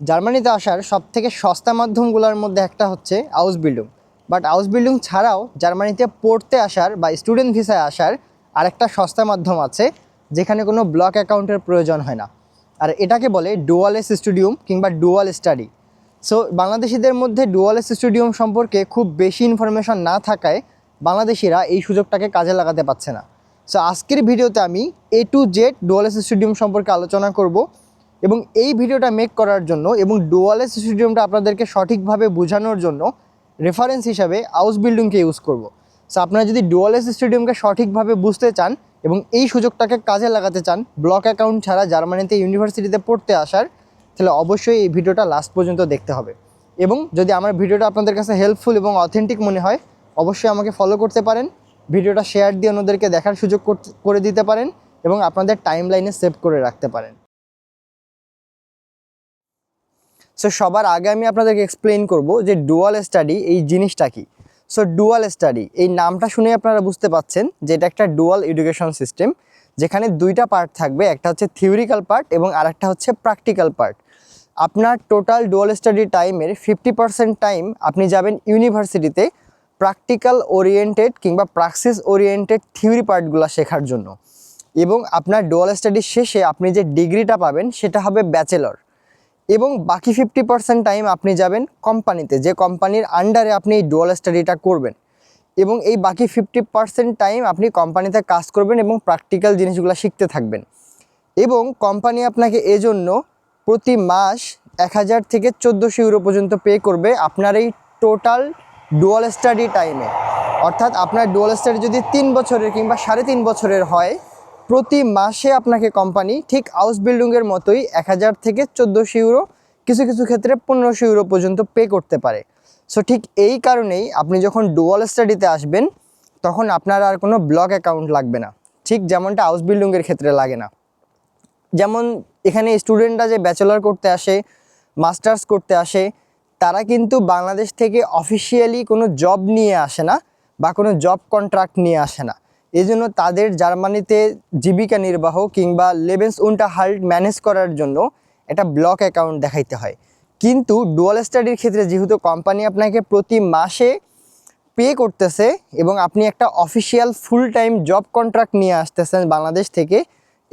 জার্মানিতে আসার সব থেকে সস্তা মাধ্যমগুলোর মধ্যে একটা হচ্ছে house building but house building ছাড়াও জার্মানিতে পড়তে আসার বা স্টুডেন্ট ভিসায় আসার আরেকটা সস্তা মাধ্যম আছে, যেখানে কোনো ব্লক অ্যাকাউন্টের প্রয়োজন হয় না। আর এটাকে বলে ডুয়ালেস স্টুডিয়াম কিংবা ডুয়াল স্টাডি সো বাংলাদেশিদের মধ্যে ডুয়ালেস স্টুডিয়াম সম্পর্কে খুব বেশি ইনফরমেশন না থাকায় বাংলাদেশিরা এই সুযোগটাকে কাজে লাগাতে পারছে না। সো আজকের ভিডিওতে আমি এ টু জেড ডুয়ালেস স্টুডিয়াম সম্পর্কে আলোচনা করব। এবং এই ভিডিওটা মেক করার জন্য এবং ডুয়ালেস স্টুডিয়ামটা আপনাদেরকে সঠিকভাবে বোঝানোর জন্য রেফারেন্স হিসাবে হাউস বিল্ডিংকে ইউজ করব। সো আপনারা যদি ডুয়ালেস স্টেডিয়ামকে সঠিকভাবে বুঝতে চান এবং এই সুযোগটাকে কাজে লাগাতে চান ব্লক অ্যাকাউন্ট ছাড়া জার্মানিতে ইউনিভার্সিটিতে পড়তে আসার, তাহলে অবশ্যই এই ভিডিওটা লাস্ট পর্যন্ত দেখতে হবে। এবং যদি আমার ভিডিওটা আপনাদের কাছে হেল্পফুল এবং অথেন্টিক মনে হয়, অবশ্যই আমাকে ফলো করতে পারেন, ভিডিওটা শেয়ার দিয়ে অন্যদেরকে দেখার সুযোগ করে দিতে পারেন এবং আপনাদের টাইম লাইনে সেভ করে রাখতে পারেন। সো সবার আগে আমি আপনাদেরকে এক্সপ্লেন করব যে ডুয়াল স্টাডি এই জিনিসটা কি। সো ডুয়াল স্টাডি এই নামটা শুনে আপনারা বুঝতে পাচ্ছেন যে এটা একটা ডুয়াল এডুকেশন সিস্টেম যেখানে দুইটা পার্ট থাকবে, একটা হচ্ছে থিওরিক্যাল পার্ট এবং আরেকটা হচ্ছে প্র্যাকটিক্যাল পার্ট আপনার টোটাল ডুয়াল স্টাডি টাইমের ফিফটি পার্সেন্ট টাইম আপনি যাবেন ইউনিভার্সিটিতে প্র্যাকটিক্যাল ওরিয়েন্টেড কিংবা প্রাক্সিস ওরিয়েন্টেড থিওরি পার্টগুলো শেখার জন্য। এবং আপনার ডুয়াল স্টাডি শেষে আপনি যে ডিগ্রিটা পাবেন, সেটা হবে ব্যাচেলর এবং বাকি ফিফটি পার্সেন্ট টাইম আপনি যাবেন কোম্পানিতে যে কোম্পানির আন্ডারে আপনি এই ডুয়াল স্টাডিটা করবেন। এবং এই বাকি ফিফটি পার্সেন্ট টাইম আপনি কোম্পানিতে কাজ করবেন এবং প্র্যাকটিক্যাল জিনিসগুলো শিখতে থাকবেন। এবং কোম্পানি আপনাকে এজন্য প্রতি মাস এক হাজার থেকে চোদ্দোশো ইউরো পর্যন্ত পে করবে আপনার এই টোটাল ডুয়াল স্টাডি টাইমে অর্থাৎ আপনার ডুয়াল স্টাডি যদি তিন বছরের কিংবা সাড়ে তিন বছরের হয় প্রতি মাসে আপনাকে কোম্পানি ঠিক হাউস বিল্ডিংয়ের মতোই এক হাজার থেকে চোদ্দোশো ইউরো কিছু কিছু ক্ষেত্রে পনেরোশো ইউরো পর্যন্ত পে করতে পারে। সো ঠিক এই কারণেই আপনি যখন ডুয়াল স্টাডিতে আসবেন, তখন আপনার আর কোনো ব্লক অ্যাকাউন্ট লাগবে না। ঠিক যেমনটা হাউস বিল্ডিংয়ের ক্ষেত্রে লাগে না। যেমন এখানে স্টুডেন্টরা যে ব্যাচেলর করতে আসে মাস্টার্স করতে আসে, তারা কিন্তু বাংলাদেশ থেকে অফিসিয়ালি কোনো জব নিয়ে আসে না বা কোনো জব কন্ট্রাক্ট নিয়ে আসে না। এই জন্য তাদের জার্মানিতে জীবিকা নির্বাহ কিংবা লেভেন্স উন্টা হাল্ট ম্যানেজ করার জন্য একটা ব্লক অ্যাকাউন্ট দেখাইতে হয়। কিন্তু ডুয়াল স্টাডির ক্ষেত্রে যেহেতু কোম্পানি আপনাকে প্রতি মাসে পে করতেছে এবং আপনি একটা official full time job contract নিয়ে আসতেছেন বাংলাদেশ থেকে,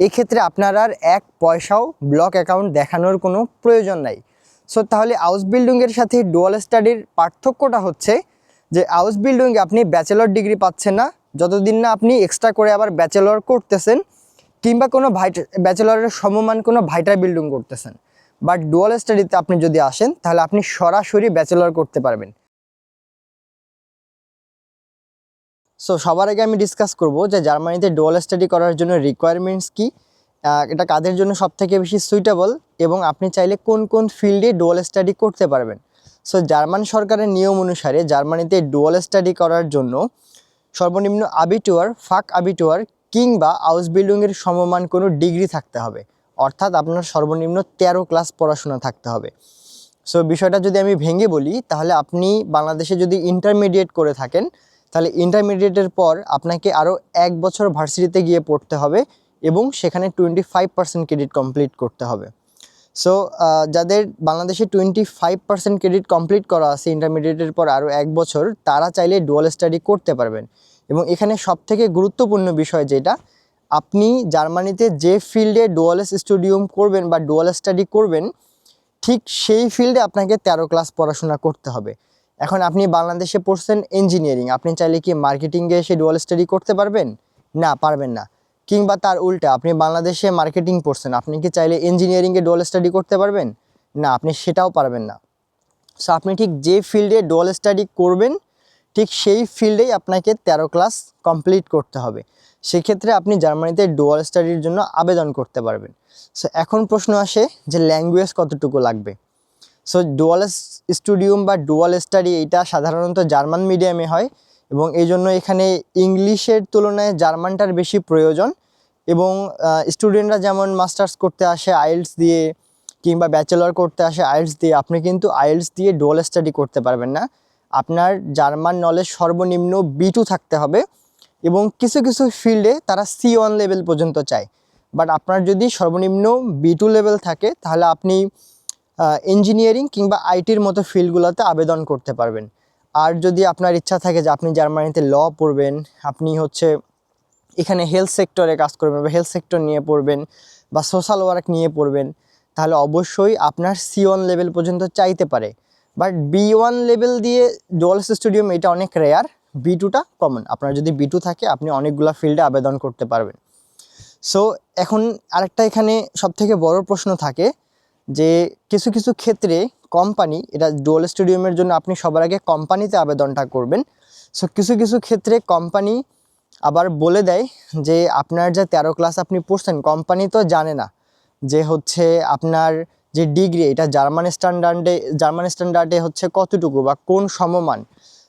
এক্ষেত্রে আপনার আর এক পয়সাও ব্লক অ্যাকাউন্ট দেখানোর কোনো প্রয়োজন নাই। সো তাহলে হাউস বিল্ডিংয়ের সাথে ডুয়াল স্টাডির পার্থক্যটা হচ্ছে যে হাউস বিল্ডিংয়ে আপনি ব্যাচেলর ডিগ্রি পাচ্ছেন না যতদিন না আপনি এক্সট্রা করে আবার ব্যাচেলর করতেছেন, কিংবা কোনো ভাইট ব্যাচেলরের সমমান কোনো ভাইটার বিল্ডিং করতেছেন বাট ডুয়াল স্টাডিতে আপনি যদি আসেন, তাহলে আপনি সরাসরি ব্যাচেলর করতে পারবেন। সো সবার আগে আমি ডিসকাস করব যে জার্মানিতে ডুয়াল স্টাডি করার জন্য রিকোয়ারমেন্টস কি এটা কাদের জন্য সবথেকে বেশি সুইটেবল এবং আপনি চাইলে কোন কোন ফিল্ডে ডুয়াল স্টাডি করতে পারবেন। সো জার্মান সরকারের নিয়ম অনুসারে জার্মানিতে ডুয়াল স্টাডি করার জন্য সর্বনিম্ন আবিটুয়ার, ফাঁক আবিটুয়ার কিংবা হাউস বিল্ডিংয়ের সমমান কোনো ডিগ্রি থাকতে হবে। অর্থাৎ আপনার সর্বনিম্ন তেরো ক্লাস পড়াশোনা থাকতে হবে। সো বিষয়টা যদি আমি ভেঙে বলি, তাহলে আপনি বাংলাদেশে যদি ইন্টারমিডিয়েট করে থাকেন, তাহলে ইন্টারমিডিয়েটের পর আপনাকে আরও এক বছর ভার্সিটিতে গিয়ে পড়তে হবে এবং সেখানে twenty five percent credit complete করতে হবে। সো যাদের বাংলাদেশে twenty five percent credit complete করা আছে ইন্টারমিডিয়েটের পর আরও এক বছর, তারা চাইলে ডুয়াল স্টাডি করতে পারবেন। এবং এখানে সবথেকে গুরুত্বপূর্ণ বিষয় যেটা, আপনি জার্মানিতে যে ফিল্ডে ডুয়ালেস স্টুডিয়াম করবেন বা ডুয়াল স্টাডি করবেন, ঠিক সেই ফিল্ডে আপনাকে তেরো ক্লাস পড়াশোনা করতে হবে। এখন আপনি বাংলাদেশে পড়ছেন ইঞ্জিনিয়ারিং আপনি চাইলে কি মার্কেটিংয়ে এসে ডুয়াল স্টাডি করতে পারবেন? না পারবেন না। কিংবা তার উল্টা, আপনি বাংলাদেশে মার্কেটিং পড়ছেন আপনি কি চাইলে ইঞ্জিনিয়ারিংয়ে ডুয়াল স্টাডি করতে পারবেন? না, আপনি সেটাও পারবেন না। সো আপনি ঠিক যে ফিল্ডে ডুয়াল স্টাডি করবেন, ঠিক সেই ফিল্ডেই আপনাকে তেরো ক্লাস কমপ্লিট করতে হবে। সেক্ষেত্রে আপনি জার্মানিতে ডুয়াল স্টাডির জন্য আবেদন করতে পারবেন। সো এখন প্রশ্ন আসে যে ল্যাঙ্গুয়েজ কতটুকু লাগবে? সো ডুয়াল স্টুডিয়াম বা ডুয়াল স্টাডি এটা সাধারণত জার্মান মিডিয়ামে হয়। এবং এই জন্য এখানে ইংলিশের তুলনায় জার্মানটার বেশি প্রয়োজন এবং স্টুডেন্টরা যেমন মাস্টার্স করতে আসে আইএলস দিয়ে কিংবা ব্যাচেলর করতে আসে আইএলস দিয়ে, আপনি কিন্তু আইএলস দিয়ে ডুয়াল স্টাডি করতে পারবেন না। আপনার জার্মান নলেজ সর্বনিম্ন বি টু থাকতে হবে এবং কিছু কিছু ফিল্ডে তারা সি ওয়ান লেভেল পর্যন্ত চায়। বাট আপনার যদি সর্বনিম্ন বি টু লেভেল থাকে, তাহলে আপনি ইঞ্জিনিয়ারিং কিংবা আইটির মতো ফিল্ডগুলোতে আবেদন করতে পারবেন। আর যদি আপনার ইচ্ছা থাকে যে আপনি জার্মানিতে ল পড়বেন, আপনি হচ্ছে এখানে হেলথ সেক্টরে কাজ করবেন বা হেলথ সেক্টর নিয়ে পড়বেন বা সোশ্যাল ওয়ার্ক নিয়ে পড়বেন, তাহলে অবশ্যই আপনার সি ওয়ান লেভেল পর্যন্ত চাইতে পারে। বাট বি ওয়ান লেভেল দিয়ে ডোয়ালস স্টুডিয়াম এটা অনেক রেয়ার বি টুটা কমন আপনার যদি বি টু থাকে, আপনি অনেকগুলো ফিল্ডে আবেদন করতে পারবেন। সো এখন আরেকটা এখানে সবথেকে বড় প্রশ্ন থাকে যে কিছু কিছু ক্ষেত্রে কোম্পানি এটা ডোয়াল স্টেডিয়ামের জন্য আপনি সবার আগে কোম্পানিতে আবেদনটা করবেন। সো কিছু কিছু ক্ষেত্রে কোম্পানি আবার বলে দেয় যে আপনার যে তেরো ক্লাস আপনি পড়ছেন কোম্পানি তো জানে না যে হচ্ছে আপনার যে ডিগ্রি এটা জার্মান স্ট্যান্ডার্ডে জার্মান স্ট্যান্ডার্ডে হচ্ছে কতটুকু বা কোন সমমান।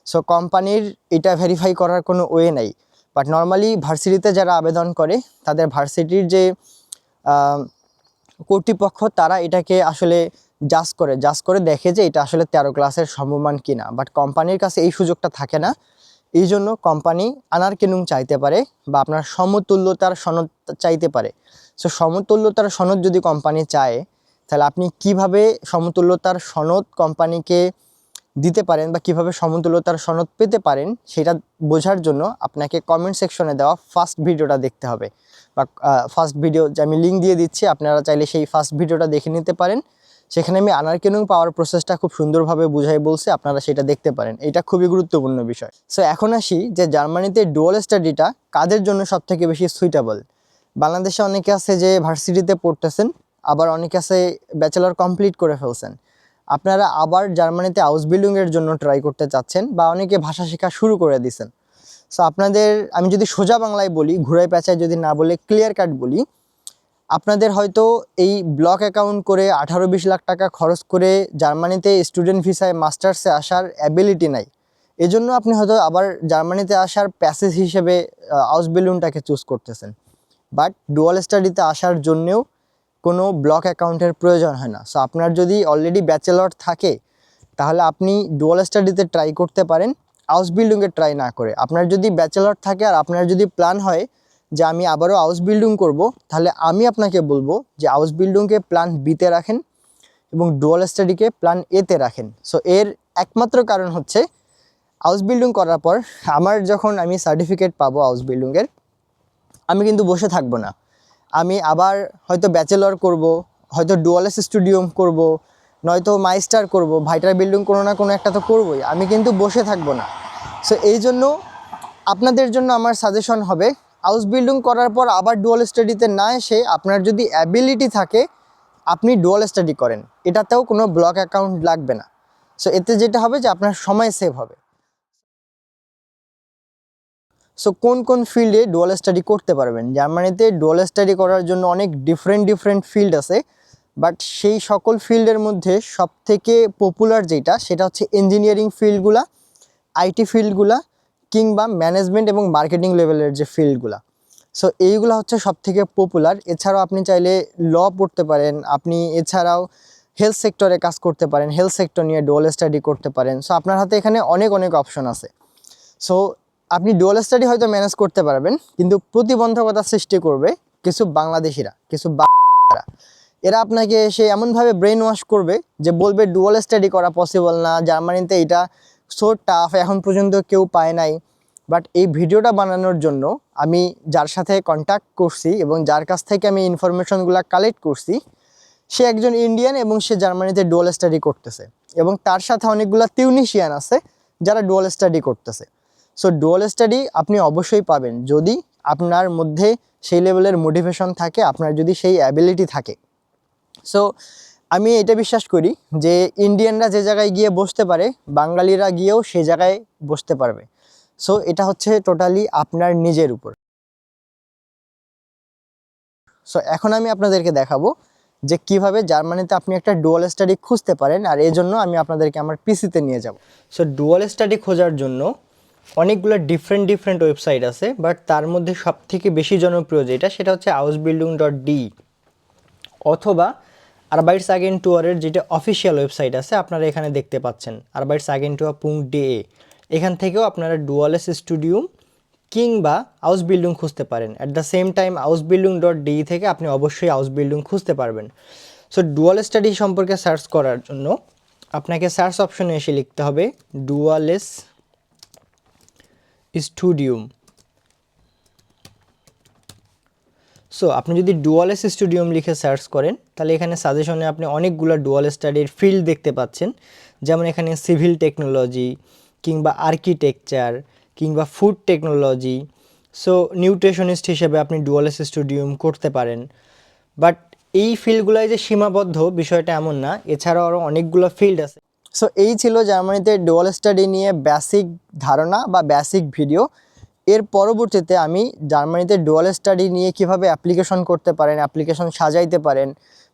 সো কোম্পানির এটা ভেরিফাই করার কোনো ওয়ে নাই। বাট নর্মালি ভার্সিটিতে যারা আবেদন করে, তাদের ভার্সিটির যে কর্তৃপক্ষ, তারা এটাকে আসলে জাজ করে জাজ করে দেখে যে এটা আসলে তেরো ক্লাসের সমমান কিনা। বাট কোম্পানির কাছে এই সুযোগটা থাকে না। এই জন্য কোম্পানি আনার কেনুং চাইতে পারে বা আপনার সমতুল্যতার সনদ চাইতে পারে। সো সমতুল্যতার সনদ যদি কোম্পানি চায়, তাহলে আপনি কীভাবে সমতুল্যতার সনদ কোম্পানিকে দিতে পারেন বা কীভাবে সমতুল্যতার সনদ পেতে পারেন, সেটা বোঝার জন্য আপনাকে কমেন্ট সেকশনে দেওয়া ফার্স্ট ভিডিওটা দেখতে হবে। বা ফার্স্ট ভিডিও যে আমি লিঙ্ক দিয়ে দিচ্ছি, আপনারা চাইলে সেই ফার্স্ট ভিডিওটা দেখে নিতে পারেন। সেখানে আমি আনার কেনুং পাওয়ার প্রসেসটা খুব সুন্দরভাবে বুঝাই বলছি, আপনারা সেটা দেখতে পারেন। এটা খুবই গুরুত্বপূর্ণ বিষয়। সো এখন আসি যে জার্মানিতে ডুয়াল স্টাডিটা কাদের জন্য সব থেকে বেশি সুইটেবল বাংলাদেশে অনেকে আছে যে ভার্সিটিতে পড়তেছেন, আবার অনেকে আছে ব্যাচেলর কমপ্লিট করে ফেলছেন। আপনারা আবার জার্মানিতে হাউস বিল্ডিংয়ের জন্য ট্রাই করতে চাচ্ছেন বা অনেকে ভাষা শেখা শুরু করে দিছেন। সো আপনাদের, আমি যদি সোজা বাংলায় বলি ঘুরাই পেঁচায় যদি না বলে ক্লিয়ার কাট বলি আপনাদের হয়তো এই ব্লক অ্যাকাউন্ট করে আঠারো বিশ লাখ টাকা খরচ করে জার্মানিতে স্টুডেন্ট ভিসায় মাস্টার্সে আসার অ্যাবিলিটি নাই। এজন্য আপনি হয়তো আবার জার্মানিতে আসার প্যাসেজ হিসেবে হাউস বিল্ডিংটাকে চুজ করতেছেন। বাট ডুয়াল স্টাডিতে আসার জন্যেও কোনো ব্লক অ্যাকাউন্টের প্রয়োজন হয় না। সো আপনার যদি অলরেডি ব্যাচেলর থাকে, তাহলে আপনি ডুয়াল স্টাডিতে ট্রাই করতে পারেন হাউস বিল্ডিংয়ে ট্রাই না করে। আপনার যদি ব্যাচেলর থাকে আর আপনার যদি প্ল্যান হয় যে আমি আবারও হাউস বিল্ডিং করব, তাহলে আমি আপনাকে বলব যে হাউস বিল্ডিংকে প্ল্যান বিতে রাখেন এবং ডুয়াল স্টাডিকে প্ল্যান এতে রাখেন। সো এর একমাত্র কারণ হচ্ছে হাউস বিল্ডিং করার পর আমার যখন আমি সার্টিফিকেট পাবো হাউস বিল্ডিংয়ের আমি কিন্তু বসে থাকব না। আমি আবার হয়তো ব্যাচেলর করব, হয়তো ডুয়ালেস স্টুডিয়াম করব, নয়তো মাইস্টার করব, ভাইটার বিল্ডিং কোনো না কোনো একটা তো করবই, আমি কিন্তু বসে থাকব না। সো এই জন্য আপনাদের জন্য আমার সাজেশন হবে হাউস বিল্ডিং করার পর আবার ডুয়াল স্টাডিতে না এসে আপনার যদি অ্যাবিলিটি থাকে, আপনি ডুয়াল স্টাডি করেন। এটাতেও কোনো ব্লক অ্যাকাউন্ট লাগবে না। সো এতে যেটা হবে যে আপনার সময় সেভ হবে। সো কোন কোন ফিল্ডে ডুয়াল স্টাডি করতে পারবেন? জার্মানিতে ডুয়াল স্টাডি করার জন্য অনেক ডিফারেন্ট ডিফারেন্ট ফিল্ড আছে। বাট সেই সকল ফিল্ডের মধ্যে সব থেকে পপুলার যেটা, সেটা হচ্ছে ইঞ্জিনিয়ারিং ফিল্ডগুলা আইটি ফিল্ডগুলা কিংবা ম্যানেজমেন্ট এবং মার্কেটিং লেভেলের যে ফিল্ডগুলো সো এইগুলো হচ্ছে সব থেকে পপুলার এছাড়াও আপনি চাইলে ল পড়তে পারেন। আপনি এছাড়াও হেলথ সেক্টরে কাজ করতে পারেন। হেলথ সেক্টর নিয়ে ডুয়াল স্টাডি করতে পারেন। সো আপনার হাতে এখানে অনেক অনেক অপশন আছে। সো আপনি ডুয়াল স্টাডি হয়তো ম্যানেজ করতে পারবেন, কিন্তু প্রতিবন্ধকতা সৃষ্টি করবে কিছু বাংলাদেশিরা, কিছু বাংলারা এরা আপনাকে এসে এমনভাবে ব্রেন ওয়াশ করবে যে বলবে ডুয়াল স্টাডি করা পসিবল না। জার্মানিতে এটা সো টাফ এখন পর্যন্ত কেউ পায় নাই। বাট এই ভিডিওটা বানানোর জন্য আমি যার সাথে কন্ট্যাক্ট করছি এবং যার কাছ থেকে আমি ইনফরমেশনগুলো কালেক্ট করছি, সে একজন ইন্ডিয়ান এবং সে জার্মানিতে ডুয়াল স্টাডি করতেছে। এবং তার সাথে অনেকগুলো তিউনিশিয়ান আছে যারা ডুয়াল স্টাডি করতেছে। সো ডুয়াল স্টাডি আপনি অবশ্যই পাবেন। যদি আপনার মধ্যে সেই লেভেলের মোটিভেশন থাকে, আপনার যদি সেই অ্যাবিলিটি থাকে। সো আমি এটা বিশ্বাস করি যে ইন্ডিয়ানরা যে জায়গায় গিয়ে বসতে পারে, বাঙালিরা গিয়েও সে জায়গায় বসতে পারবে। সো এটা হচ্ছে টোটালি আপনার নিজের উপর। সো এখন আমি আপনাদেরকে দেখাবো যে কীভাবে জার্মানিতে আপনি একটা ডুয়াল স্টাডি খুঁজতে পারেন আর এই জন্য আমি আপনাদেরকে আমার পিসিতে নিয়ে যাব। সো ডুয়াল স্টাডি খোঁজার জন্য অনেকগুলো ডিফারেন্ট ডিফারেন্ট ওয়েবসাইট আছে বাট তার মধ্যে সব থেকে বেশি জনপ্রিয় যেটা, সেটা হচ্ছে হাউস বিল্ডিং ডট ডি অথবা আরবাইটস আগেন টুয়ারের যেটা অফিসিয়াল ওয়েবসাইট আছে, আপনারা এখানে দেখতে পাচ্ছেন। আরবাইটস আগেন টুয়ার পুং ডে এখান থেকেও আপনারা ডুয়ালেস স্টুডিও কিংবা হাউস বিল্ডিং খুঁজতে পারেন। অ্যাট দ্য সেম টাইম হাউস বিল্ডিং ডট ডি থেকে আপনি অবশ্যই হাউস বিল্ডিং খুঁজতে পারবেন। সো ডুয়াল স্টাডি সম্পর্কে সার্চ করার জন্য আপনাকে সার্চ অপশনে এসে লিখতে হবে ডুয়ালেস স্টুডিয়াম সো আপনি যদি ডুয়ালেস স্টুডিয়াম লিখে সার্চ করেন, তাহলে এখানে সাজেশনে আপনি অনেকগুলো ডুয়াল স্টাডির ফিল্ড দেখতে পাচ্ছেন। যেমন এখানে সিভিল টেকনোলজি কিংবা আর্কিটেকচার কিংবা ফুড টেকনোলজি সো নিউট্রিশনিস্ট হিসেবে আপনি ডুয়ালেস স্টুডিয়াম করতে পারেন। বাট এই ফিল্ডগুলোয় যে সীমাবদ্ধ, বিষয়টা এমন না। এছাড়াও আরও অনেকগুলো ফিল্ড আছে। সো এই ছিল জার্মানিতে ডুয়াল স্টাডি নিয়ে বেসিক ধারণা বা বেসিক ভিডিও এর পরবর্তীতে আমি জার্মানিতে ডুয়াল স্টাডি নিয়ে কীভাবে অ্যাপ্লিকেশন করতে পারেন অ্যাপ্লিকেশন সাজাইতে পারেন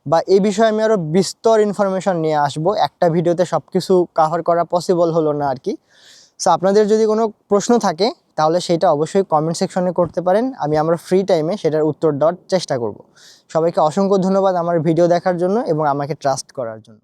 বা এই বিষয়ে আমি আরও বিস্তর ইনফরমেশন নিয়ে আসব। একটা ভিডিওতে সব কিছু কাভার করা পসিবল হলো না আর কি। সো আপনাদের যদি কোনো প্রশ্ন থাকে, তাহলে সেটা অবশ্যই কমেন্ট সেকশনে করতে পারেন। আমি আমার ফ্রি টাইমে সেটার উত্তর দেওয়ার চেষ্টা করব। সবাইকে অসংখ্য ধন্যবাদ আমার ভিডিও দেখার জন্য এবং আমাকে ট্রাস্ট করার জন্য।